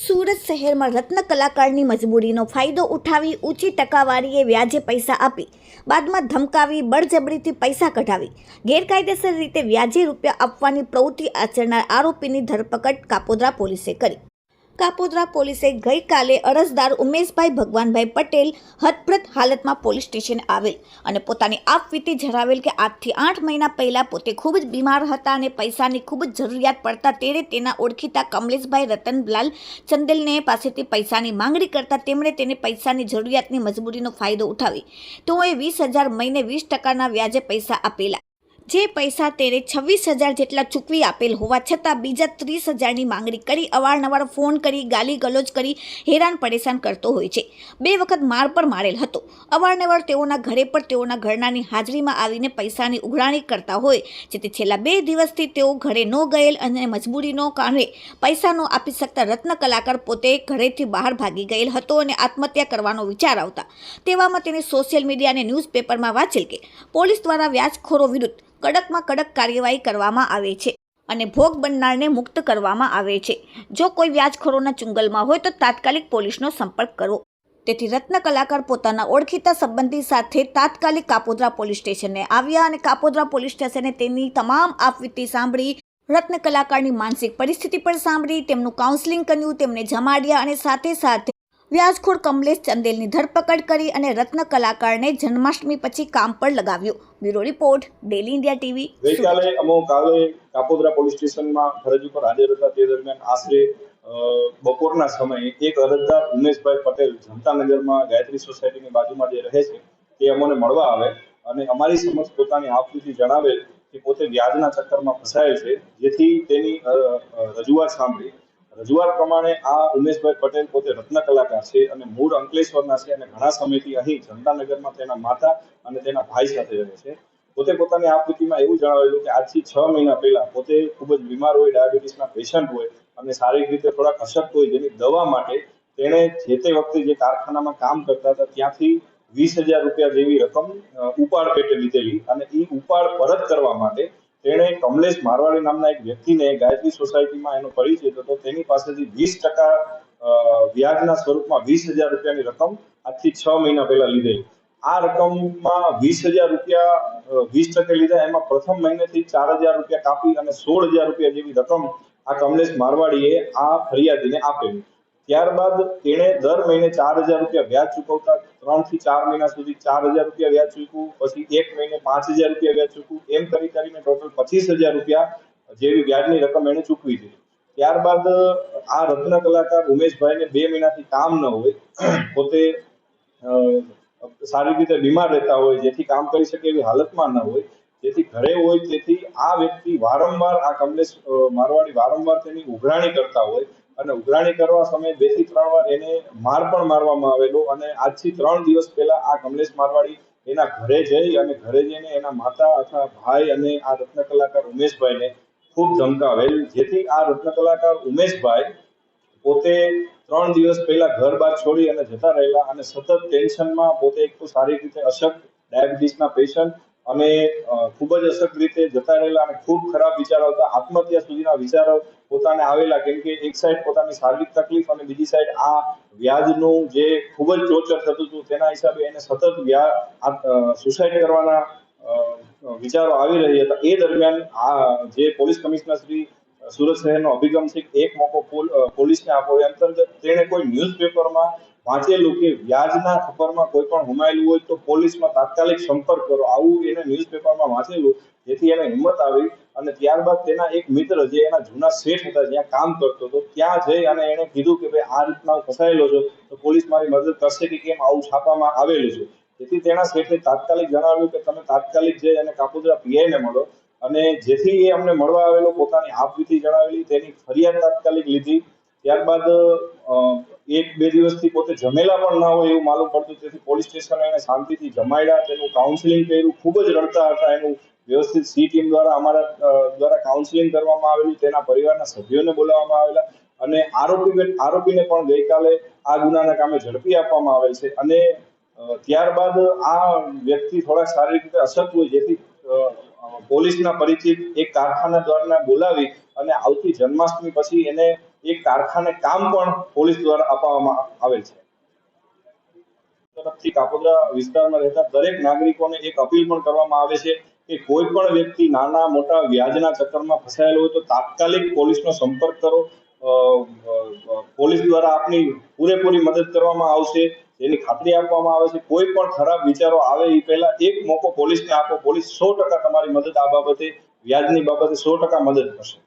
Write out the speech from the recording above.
સુરત શહેરમાં રત્ન કલાકારની મજબૂરીનો ફાયદો ઉઠાવી ઊંચી ટકાવારીએ વ્યાજે પૈસા આપી, બાદમાં ધમકાવી, બળજબરીથી પૈસા કઢાવી. ગેરકાયદેસર રીતે વ્યાજે રૂપિયા આપવાની પ્રવૃત્તિ આચરનાર આરોપીની ધરપકડ કાપોદ્રા પોલીસે કરી. કાપોદ્રા પોલીસે ગઈકાલે અરજદાર ઉમેશભાઈ ભગવાનભાઈ પટેલ હતપ્રત હાલતમાં પોલીસ સ્ટેશન આવેલ અને પોતાની આપવીતી જણાવેલ કે આજથી આઠ મહિના પહેલાં પોતે ખૂબ જ બીમાર હતા અને પૈસાની ખૂબ જ જરૂરિયાત પડતા તેણે તેના ઓળખીતા કમલેશભાઈ રતનલાલ ચંદેલને પાસેથી પૈસાની માંગણી કરતાં તેમણે તેને પૈસાની જરૂરિયાતની મજબૂરીનો ફાયદો ઉઠાવી. તેઓએ વીસ હજાર મહિને વીસ ટકાના વ્યાજે પૈસા આપેલા. જે પૈસા તેણે છવ્વીસ હજાર જેટલા ચૂકવી આપેલ હોવા છતાં બીજા ત્રીસ હજારની માંગણી કરી, અવારનવાર ફોન કરી, ગાલી ગલોજ કરી, હેરાન પરેશાન કરતો હોય છે. બે વખત માર પર મારેલ હતો. અવારનવાર તેઓના ઘરે પર તેઓના ઘરનાની હાજરીમાં આવીને પૈસાની ઉઘરાણી કરતા હોય. જેથી છેલ્લા બે દિવસથી તેઓ ઘરે ન ગયેલ અને મજબૂરીનો કારણે પૈસા ન આપી શકતા રત્ન કલાકાર પોતે ઘરેથી બહાર ભાગી ગયેલ હતો અને આત્મહત્યા કરવાનો વિચાર આવતા. તેવામાં તેને સોશિયલ મીડિયા અને ન્યૂઝપેપરમાં વાંચેલ કે, પોલીસ દ્વારા વ્યાજખોરો વિરુદ્ધ કડકમાં કડક કાર્યવાહી કરવામાં આવે છે અને ભોગ બનનારને મુક્ત કરવામાં આવે છે. જો કોઈ વ્યાજખોરોના ચુંગલમાં હોય તો તાત્કાલિક પોલીસનો સંપર્ક કરવો તેથી રત્ન કલાકાર પોતાના ઓળખીતા સંબંધી સાથે તાત્કાલિક કાપોદ્રા પોલીસ સ્ટેશને આવ્યા અને કાપોદ્રા પોલીસ સ્ટેશને તેની તમામ આપવીતી સાંભળી, રત્ન કલાકારની માનસિક પરિસ્થિતિ પણ સાંભળી, તેમનું કાઉન્સેલિંગ કર્યું, તેમને જમાડ્યા અને સાથે સાથે વ્યાજખોર કમલેશ ચંદેલની ધરપકડ કરી અને રત્ન કલાકારને જન્માષ્ટમી પછી કામ પર લગાવ્યો. Bureau report, daily India TV ગઈકાલે અમો કાલે કાપોદરા પોલીસ સ્ટેશનમાં ફરજ ઉપર હાજર હતા. તે દરમિયાન આશરે બપોરના સમયે એક અરજદાર ઉમેશભાઈ પટેલ જનતાનગરમાં ગાયત્રી સોસાયટીની બાજુમાં જે રહે છે, તે અમને મળવા આવે અને અમારી સમક્ષ પોતાની આપવીતી જણાવેલ કે પોતે વ્યાજના ચક્કરમાં ફસાયેલ છે. જેથી તેની રજૂઆત સાંભળી રજૂઆત પ્રમાણે આ ઉમેશભાઈ પટેલ પોતે રત્ન કલાકાર છે અને મૂળ અંકલેશ્વરના છે અને ઘણા સમયથી અહીં જનતાનગરમાં તેના માતા અને તેના ભાઈ સાથે રહે છે. પોતે પોતાની આ કૃતિમાં એવું જણાવેલું કે આજથી છ મહિના પહેલા પોતે ખૂબ જ બીમાર હોય, ડાયાબિટીસના પેશન્ટ હોય અને શારીરિક રીતે થોડાક અશક્ત હોય જેની દવા માટે તેણે જે તે વખતે જે કારખાનામાં કામ કરતા હતા ત્યાંથી વીસ હજાર રૂપિયા જેવી રકમ ઉપાડ પેટે લીધેલી અને એ ઉપાડ પરત કરવા માટે તેણે કમલેશ મારવાડી નામના એક વ્યક્તિને ગાયત્રી સોસાયટીમાં એનો પરિચય હતો. તેની પાસેથી વીસ ટકા વ્યાજના સ્વરૂપમાં વીસ હજાર રૂપિયાની રકમ આજથી છ મહિના પહેલા લીધેલી. આ રકમમાં વીસ હજાર રૂપિયા વીસ ટકે લીધા. એમાં પ્રથમ મહિનેથી ચાર હજાર રૂપિયા કાપી અને સોળ હજાર રૂપિયા જેવી રકમ આ કમલેશ મારવાડીએ આ ફરિયાદીને આપેલી. ત્યારબાદ તેણે દર મહિને ચાર હજાર રૂપિયા વ્યાજ ચૂકવતા ત્રણથી ચાર મહિના સુધી ચાર હજાર રૂપિયા વ્યાજ ચૂકવું પછી એક મહિને પાંચ હજાર રૂપિયા વ્યાજ ચૂકવું એમ કરી કરીને ટોટલ પચીસ હજાર રૂપિયા જેવી વ્યાજની રકમ એણે ચૂકવી દીધી. ત્યારબાદ આ રત્ન કલાકાર ઉમેશભાઈને બે મહિનાથી કામ ન હોય, પોતે સારી રીતે બીમાર રહેતા હોય, જેથી કામ કરી શકે એવી હાલતમાં ન હોય, જેથી ઘરે હોય તેથી આ વ્યક્તિ વારંવાર આ કમલેશ મારવાડી વારંવાર તેની ઉઘરાણી કરતા હોય અને ઉઘરાણી કરવા સમયે બેથી ત્રણ વાર એને માર પણ મારવામાં આવેલો અને આજથી ત્રણ દિવસ પહેલા આ કમલેશ મારવાડી એના ઘરે જઈ અને ઘરે જઈને એના માતા અથવા ભાઈ અને આ રત્ન કલાકાર ઉમેશભાઈને ખૂબ ધમકાવેલ, જેથી આ રત્ન કલાકાર ઉમેશભાઈ પોતે ત્રણ દિવસ પહેલા ઘર બાર છોડી અને જતા રહેલા અને સતત ટેન્શનમાં પોતે એક તો શારીરિક રીતે અશક્ત ડાયાબિટીસના પેશન્ટ અને ખૂબ જ અસર રીતે જતા રહેલા અને ખૂબ ખરાબ વિચારો આવતા આત્મહત્યા સુધીના વિચારો પોતાને આવેલા, કેમ કે એક સાઈડ પોતાની શારીરિક તકલીફ અને બીજી સાઈડ આ વ્યાજનું જે ખૂબ જ ટોર્ચર થતું હતું, તેના હિસાબે એને સતત વ્યાજ સુસાઇડ કરવાના વિચારો આવી રહ્યા હતા. એ દરમિયાન આ જે પોલીસ કમિશનર શ્રી સુરત શહેરનો અભિગમ છે એક મોકો પોલ- પોલીસને આપો એ અંતર્ગત તેણે કોઈ ન્યૂઝપેપરમાં વાંચેલું કે વ્યાજના ખબરમાં કોઈ પણ હુમાયેલું હોય તો પોલીસમાં તાત્કાલિક સંપર્ક કરો. આવું એને ન્યૂઝપેપરમાં વાંચેલું, જેથી એને હિંમત આવી અને ત્યારબાદ તેના એક મિત્ર જે એના જૂના શેઠ હતા, જ્યાં કામ કરતો હતો, ત્યાં જઈ અને એણે કીધું કે ભાઈ, આ રીતના હું ફસાયેલો છું, તો પોલીસ મારી મદદ કરશે કે કેમ? આવું છાપામાં આવેલું છે. જેથી તેના શેઠે તાત્કાલિક જણાવ્યું કે તમે તાત્કાલિક જઈ અને કાપોદ્રા પીઆઈને મળો. અને જેથી એ અમને મળવા આવેલો પોતાની આપવીતી જણાવેલી તેની ફરિયાદ તાત્કાલિક લીધી. ત્યારબાદ એક બે દિવસથી પોતે જમેલા પણ ના હોય એવું માલુમ પડતું. તેથી પોલીસ સ્ટેશન એને શાંતિથી જમાડ્યા. તેનું કાઉન્સિલિંગ કર્યું. ખૂબ જ રડતા હતા એનું વ્યવસ્થિત સી ટીમ દ્વારા, અમારા દ્વારા કાઉન્સિલિંગ કરવામાં આવેલું. તેના પરિવારના સભ્યોને બોલાવવામાં આવેલા. અને આરોપી આરોપીને પણ ગઈકાલે આ ગુનાના કામે ઝડપી આપવામાં આવેલ છે. અને ત્યારબાદ આ વ્યક્તિ થોડા શારીરિક રીતે અશક્ત હોય, જેથી પોલીસના પરિચિત એક કારખાના દ્વારા બોલાવી અને આવતી જન્માષ્ટમી પછી એને એક કારખાને કામ પણ પોલીસ દ્વારા આપવામાં આવેલ છે. તરફથી કાપોદ્રા વિસ્તારમાં રહેતા દરેક નાગરિકોને એક અપીલ પણ કરવામાં આવે છે કે કોઈ પણ વ્યક્તિ નાના મોટા વ્યાજના ચક્કરમાં ફસાયેલો હોય તો તાત્કાલિક પોલીસનો સંપર્ક કરો. પોલીસ દ્વારા આપની પૂરેપૂરી મદદ કરવામાં આવશે. એની ખાતરી આપવામાં આવે છે. કોઈ પણ ખરાબ વિચારો આવે એ પહેલા એક મોકો પોલીસને આપો. પોલીસ સો ટકા તમારી મદદ આ બાબતે, વ્યાજની બાબતે સો ટકા મદદ કરશે.